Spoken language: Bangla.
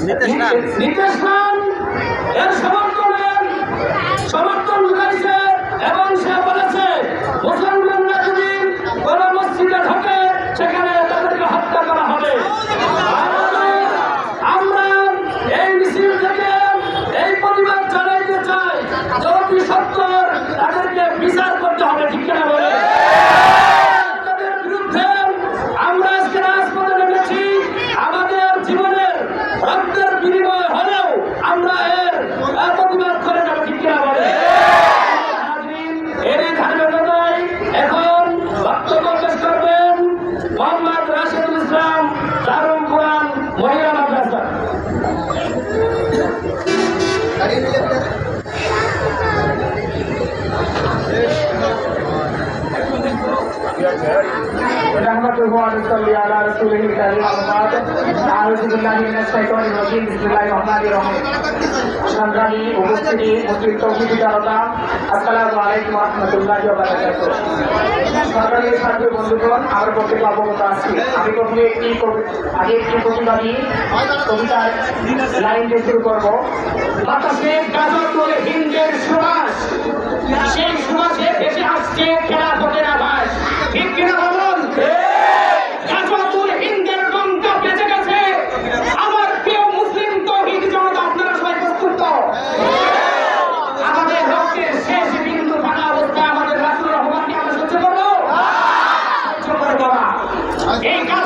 নিতেশ খান এর Karim Lepper نحمده ونصلي على رسوله الكريم أما بعد أعوذ بالله من الشيطان الرجيم بسم الله الرحمن الرحيم সংগ্রামী উপস্থিতি মুসলিম তৌহিদি জনতা আসসালামু আলাইকুম রহমতুল্লাহ সরকারি ছাত্র বন্ধুগণ আমার প্রত্যেক অবগত আছি আমি প্রথমে একটি কবি- আগে একটি প্রতিবাদী কবিতার লাইন দিয়ে শুরু করবো বাতাসে গাজর তোলে হিন্দের সুবাস সেই সুবাসে ভেসে আসছে Ei, cara!